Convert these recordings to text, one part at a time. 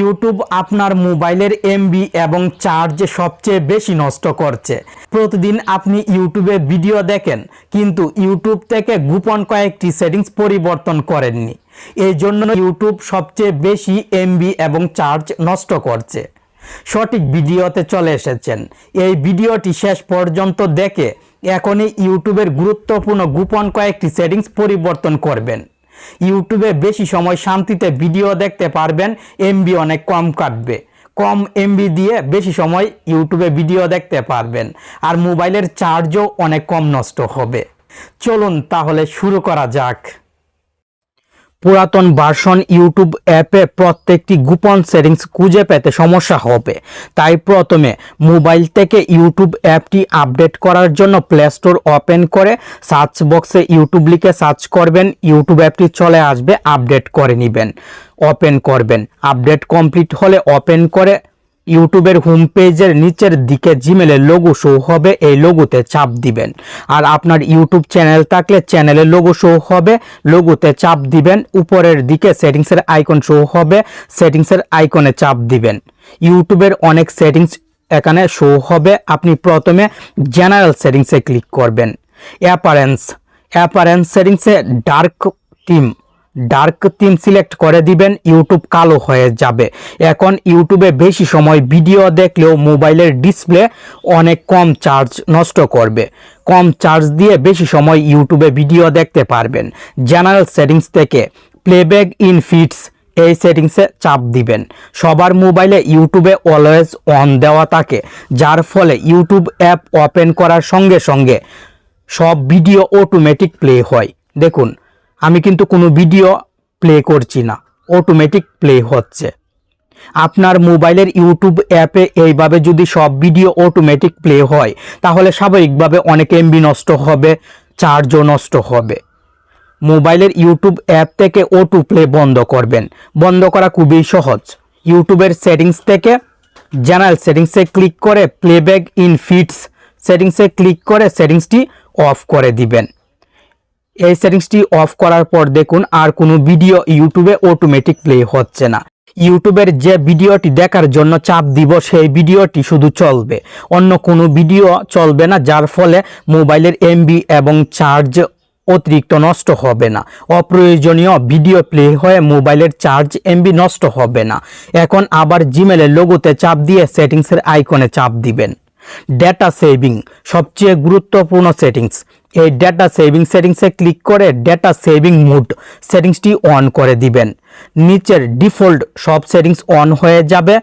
YouTube আপনার মোবাইলের MB এবং চার্জ সবচেয়ে বেশি নষ্ট করছে। প্রতিদিন আপনি ইউটিউবে ভিডিও দেখেন, কিন্তু ইউটিউব থেকে গোপন কয়েকটি সেটিংস পরিবর্তন করেননি। এই জন্য ইউটিউব সবচেয়ে বেশি এমবি এবং চার্জ নষ্ট করছে। সঠিক ভিডিওতে চলে এসেছেন। এই ভিডিওটি শেষ পর্যন্ত দেখে এখনই ইউটিউবের গুরুত্বপূর্ণ গোপন কয়েকটি সেটিংস পরিবর্তন করবেন। ইউটিউবে বেশি সময় শান্তিতে ভিডিও দেখতে পারবেন এমবি অনেক কম কাটবে। কম এমবি দিয়ে বেশি সময় ইউটিউবে ভিডিও দেখতে পারবেন, আর মোবাইলের চার্জও অনেক কম নষ্ট হবে। চলুন তাহলে শুরু করা যাক। পুরাতন ভার্সন ইউটিউব অ্যাপে প্রত্যেকটি গোপন সেটিংস খুঁজে পেতে সমস্যা হবে। তাই প্রথমে মোবাইল থেকে ইউটিউব অ্যাপটি আপডেট করার জন্য প্লে স্টোর ওপেন করে সার্চ বক্সে ইউটিউব লিখে সার্চ করবেন। ইউটিউব অ্যাপটি চলে আসবে, আপডেট করে নেবেন ওপেন করবেন। আপডেট কমপ্লিট হলে ওপেন করে ইউটিউবের হোম পেজের নিচের দিকে জিমেলের লোগো শো হবে, এই লোগোতে চাপ দিবেন। আর আপনার ইউটিউব চ্যানেল থাকলে চ্যানেলের লোগো শো হবে লোগোতে চাপ দিবেন। উপরের দিকে সেটিংসের আইকন শো হবে সেটিংসের আইকনে চাপ দিবেন। ইউটিউবের অনেক সেটিংস এখানে শো হবে, আপনি প্রথমে জেনারেল সেটিংসে ক্লিক করবেন। অ্যাপারেন্স অ্যাপারেন্স সেটিংসে dark theme dark theme select করে দিবেন, ইউটিউব কালো হয়ে যাবে। এখন ইউটিউবে বেশি সময় ভিডিও দেখলেও মোবাইলের ডিসপ্লে অনেক কম চার্জ নষ্ট করবে। কম চার্জ দিয়ে বেশি সময় ইউটিউবে ভিডিও দেখতে পারবেন। জেনারেল সেটিংস থেকে প্লেব্যাক ইন ফিটস এই সেটিংসে চাপ দিবেন। সবার মোবাইলে ইউটিউবে অলওয়েজ অন দেওয়া থাকে, যার ফলে ইউটিউব অ্যাপ ওপেন করার সঙ্গে সঙ্গে সব ভিডিও অটোমেটিক প্লে হয়। দেখুন আমি কিন্তু কোনো ভিডিও প্লে করছি না। অটোমেটিক প্লে হচ্ছে। আপনার মোবাইলের ইউটিউব অ্যাপে এইভাবে যদি সব ভিডিও অটোমেটিক প্লে হয়, তাহলে স্বাভাবিকভাবে অনেক এমবি নষ্ট হবে চার্জও নষ্ট হবে। মোবাইলের ইউটিউব অ্যাপ থেকে অটো প্লে বন্ধ করবেন। বন্ধ করা খুবই সহজ। ইউটিউবের সেটিংস থেকে জেনারেল সেটিংসে ক্লিক করে প্লেব্যাক ইন ফিটস সেটিংসে ক্লিক করে সেটিংসটি অফ করে দিবেন। এই সেটিংসটি অফ করার পর দেখুন আর কোনো ভিডিও ইউটিউবে অটোমেটিক প্লে হচ্ছে না। ইউটিউবের যে ভিডিওটি দেখার জন্য চাপ দিব, সেই ভিডিওটি শুধু চলবে। অন্য কোনো ভিডিও চলবে না, যার ফলে মোবাইলের এমবি এবং চার্জ অতিরিক্ত নষ্ট হবে না। অপ্রয়োজনীয় ভিডিও প্লে হয়ে মোবাইলের চার্জ এমবি নষ্ট হবে না। এখন আবার জিমেলের লোগোতে চাপ দিয়ে সেটিংসের আইকনে চাপ দিবেন। ডেটা সেভিং সবচেয়ে গুরুত্বপূর্ণ সেটিংস এই ডেটা সেভিং সেটিংসে ক্লিক করে ডেটা সেভিং মুড সেটিংসটি অন করে দিবেন। নিচের ডিফল্ট সব সেটিংস অন হয়ে যাবে।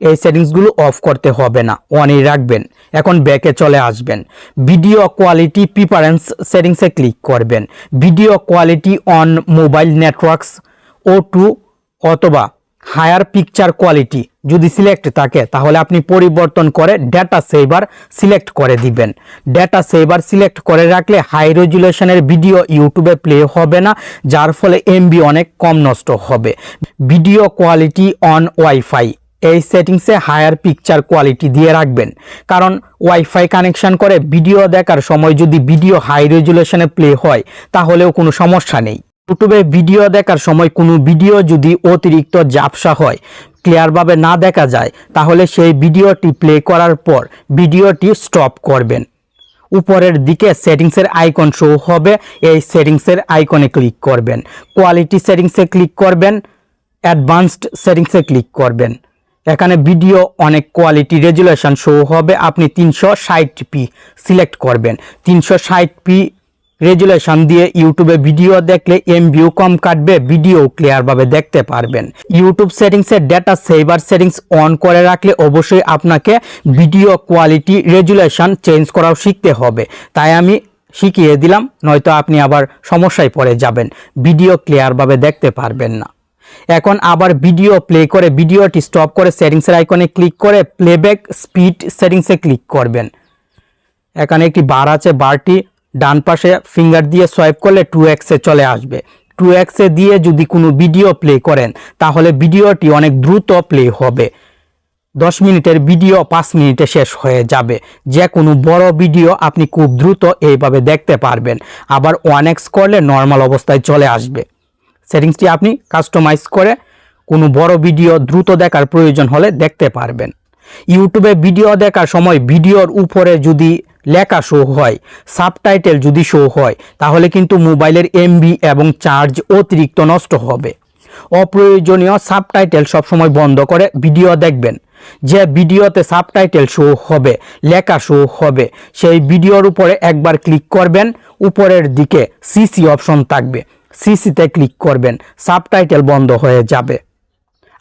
এই সেটিংসগুলো অফ করতে হবে না অনই রাখবেন। এখন ব্যাকে চলে আসবেন। ভিডিও কোয়ালিটি প্রিফারেন্স সেটিংসে ক্লিক করবেন। Video quality on mobile networks auto অথবা হায়ার পিকচার কোয়ালিটি যদি সিলেক্ট থাকে, তাহলে আপনি পরিবর্তন করে ডেটা সেভার সিলেক্ট করে দিবেন। ডেটা সেভার সিলেক্ট করে রাখলে হাই রেজুলেশনের ভিডিও ইউটিউবে প্লে হবে না, যার ফলে এমবি অনেক কম নষ্ট হবে। ভিডিও কোয়ালিটি অন ওয়াইফাই এই সেটিংসে হায়ার পিকচার কোয়ালিটি দিয়ে রাখবেন। কারণ ওয়াইফাই কানেকশন করে ভিডিও দেখার সময় যদি ভিডিও হাই রেজুলেশনে প্লে হয়, তাহলেও কোনো সমস্যা নেই। ইউটিউবে ভিডিও দেখার সময় কোনো ভিডিও যদি অতিরিক্ত জাপসা হয়, ক্লিয়ারভাবে না দেখা যায়, তাহলে সেই ভিডিওটি প্লে করার পর ভিডিওটি স্টপ করবেন। উপরের দিকে সেটিংসের আইকন শো হবে, এই সেটিংসের আইকনে ক্লিক করবেন। কোয়ালিটি সেটিংসে ক্লিক করবেন অ্যাডভান্সড সেটিংসে ক্লিক করবেন। এখানে ভিডিও অনেক কোয়ালিটি রেজুলেশন শো হবে, আপনি তিনশো ষাট পি সিলেক্ট করবেন। তিনশো ষাট পি রেজুলেশন দিয়ে ইউটিউবে ভিডিও দেখলে এমবিও কম কাটবে, ভিডিও ক্লিয়ারভাবে দেখতে পারবেন। ইউটিউব সেটিংসের ডেটা সেভার সেটিংস অন করে রাখলে অবশ্যই আপনাকে ভিডিও কোয়ালিটি রেজুলেশন চেঞ্জ করাও শিখতে হবে। তাই আমি শিখিয়ে দিলাম, নয়তো আপনি আবার সমস্যায় পড়ে যাবেন, ভিডিও ক্লিয়ারভাবে দেখতে পারবেন না। এখন আবার ভিডিও প্লে করে, ভিডিওটি স্টপ করে সেটিংসের আইকনে ক্লিক করে প্লেব্যাক স্পিড সেটিংসে ক্লিক করবেন। এখানে একটি বার আছে বারটি ডান পাশে ফিঙ্গার দিয়ে সোয়াইপ করলে টু এক্সে চলে আসবে। টু এক্সে দিয়ে যদি কোনো ভিডিও প্লে করেন, তাহলে ভিডিওটি অনেক দ্রুত প্লে হবে। দশ মিনিটের ভিডিও পাঁচ মিনিটে শেষ হয়ে যাবে। যে কোনো বড় ভিডিও আপনি খুব দ্রুত এইভাবে দেখতে পারবেন। আবার ওয়ান এক্স করলে নর্মাল অবস্থায় চলে আসবে। সেটিংসটি আপনি কাস্টমাইজ করে কোনো বড় ভিডিও দ্রুত দেখার প্রয়োজন হলে দেখতে পারবেন। ইউটিউবে ভিডিও দেখার সময় ভিডিওর উপরে যদি লেখা শো হয় সাবটাইটেল যদি শো হয়, তাহলে কিন্তু মোবাইলের এমবি এবং চার্জ অতিরিক্ত নষ্ট হবে। অপ্রয়োজনীয় সাবটাইটেল সবসময় বন্ধ করে ভিডিও দেখবেন। যে ভিডিওতে সাবটাইটেল শো হবে, লেখা শো হবে, সেই ভিডিওর উপরে একবার ক্লিক করবেন, উপরের দিকে সিসি অপশন থাকবে। সিসিতে ক্লিক করবেন সাবটাইটেল বন্ধ হয়ে যাবে।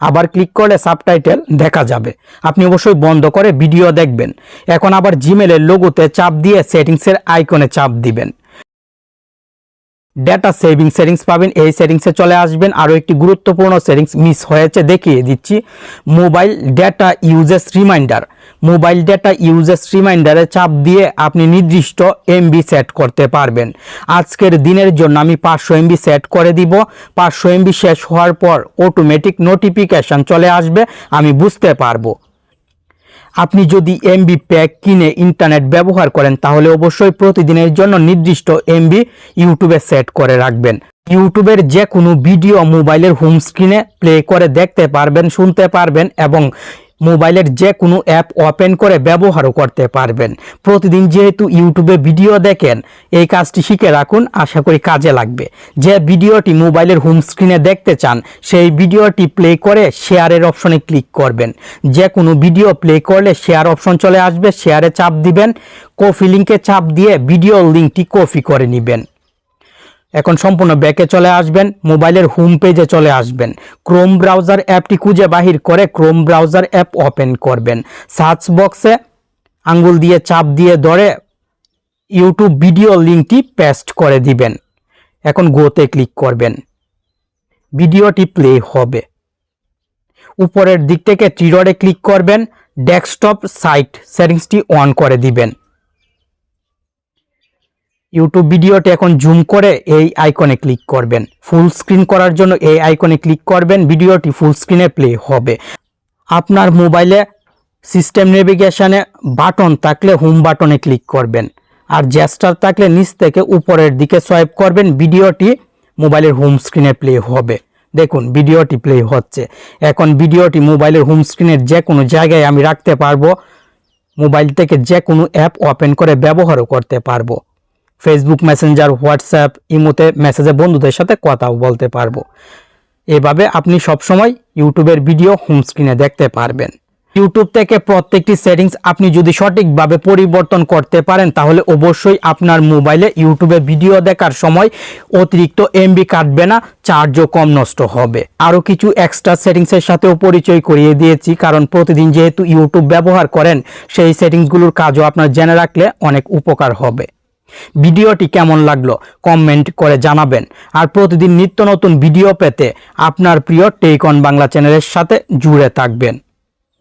আবার ক্লিক করলে সাবটাইটেল দেখা যাবে। আপনি অবশ্যই বন্ধ করে ভিডিও দেখবেন। এখন আবার জিমেলের লোগোতে চাপ দিয়ে সেটিংসের আইকনে চাপ দিবেন। ডেটা সেভিং সেটিংস পাবেন। এই সেটিংসে চলে আসবেন। আরও একটি গুরুত্বপূর্ণ সেটিংস মিস হয়েছে দেখিয়ে দিচ্ছি। Mobile data usage reminder mobile data usage রিমাইন্ডারে চাপ দিয়ে আপনি নির্দিষ্ট এমবি সেট করতে পারবেন। আজকের দিনের জন্য আমি পাঁচশো এমবি সেট করে দিব। পাঁচশো এমবি শেষ হওয়ার পর অটোমেটিক নোটিফিকেশান চলে আসবে, আমি বুঝতে পারব। আপনি যদি এমবি প্যাক কিনে ইন্টারনেট ব্যবহার করেন, তাহলে অবশ্যই প্রতিদিনের জন্য নির্দিষ্ট এমবি ইউটিউবে সেট করে রাখবেন। ইউটিউবের যে কোনো ভিডিও মোবাইলের হোম স্ক্রিনে প্লে করে দেখতে পারবেন, শুনতে পারবেন এবং মোবাইলের যে কোনো অ্যাপ ওপেন করে ব্যবহারও করতে পারবেন। প্রতিদিন যেহেতু ইউটিউবে ভিডিও দেখেন, এই কাজটি শিখে রাখুন, আশা করি কাজে লাগবে। যে ভিডিওটি মোবাইলের হোম স্ক্রিনে দেখতে চান, সেই ভিডিওটি প্লে করে শেয়ারের অপশনে ক্লিক করবেন। যে কোনো ভিডিও প্লে করলে শেয়ার অপশন চলে আসবে, শেয়ারে চাপ দিবেন, কপি লিঙ্কে চাপ দিয়ে ভিডিও লিঙ্কটি কপি করে নেবেন। এখন সম্পূর্ণ ব্যাকে চলে আসবেন, মোবাইলের হোম পেজে চলে আসবেন। ক্রোম ব্রাউজার অ্যাপটি খুঁজে বাহির করে ক্রোম ব্রাউজার অ্যাপ ওপেন করবেন। সার্চ বক্সে আঙ্গুল দিয়ে চাপ দিয়ে ধরে ইউটিউব ভিডিও লিঙ্কটি পেস্ট করে দিবেন। এখন গোতে ক্লিক করবেন। ভিডিওটি প্লে হবে। উপরের দিক থেকে টিরডে ক্লিক করবেন। ডেস্কটপ সাইট সেটিংসটি অন করে দিবেন। ইউটিউব ভিডিওটি এখন জুম করে এই আইকনে ক্লিক করবেন। ফুল স্ক্রিন করার জন্য এই আইকনে ক্লিক করবেন, ভিডিওটি ফুল স্ক্রিনে প্লে হবে। আপনার মোবাইলে সিস্টেম নেভিগেশনে বাটন থাকলে হোম বাটনে ক্লিক করবেন। আর জ্যাস্টার থাকলে নিচ থেকে উপরের দিকে সোয়াইপ করবেন, ভিডিওটি মোবাইলের হোম স্ক্রিনে প্লে হবে। দেখুন, ভিডিওটি প্লে হচ্ছে। এখন ভিডিওটি মোবাইলের হোম স্ক্রিনের যে কোনো জায়গায় আমি রাখতে পারব। মোবাইল থেকে যে কোনো অ্যাপ ওপেন করে ব্যবহারও করতে পারব। ফেসবুক মেসেঞ্জার হোয়াটসঅ্যাপ ইমোতে মেসেজে বন্ধুদের সাথে কথাও বলতে পারব। এভাবে আপনি সবসময় ইউটিউবের ভিডিও হোম স্ক্রিনে দেখতে পারবেন। ইউটিউব থেকে প্রত্যেকটি সেটিংস আপনি যদি সঠিকভাবে পরিবর্তন করতে পারেন, তাহলে অবশ্যই আপনার মোবাইলে ইউটিউবে ভিডিও দেখার সময় অতিরিক্ত এমবি কাটবে না চার্জও কম নষ্ট হবে। আরও কিছু এক্সট্রা সেটিংসের সাথেও পরিচয় করিয়ে দিয়েছি, কারণ প্রতিদিন যেহেতু ইউটিউব ব্যবহার করেন, সেই সেটিংসগুলোর কাজও আপনার জেনে রাখলে অনেক উপকার হবে। ভিডিওটি কেমন লাগল কমেন্ট করে জানাবেন। আর প্রতিদিন নিত্য নতুন ভিডিও পেতে আপনার প্রিয় টেকন বাংলা চ্যানেলের সাথে জুড়ে থাকবেন।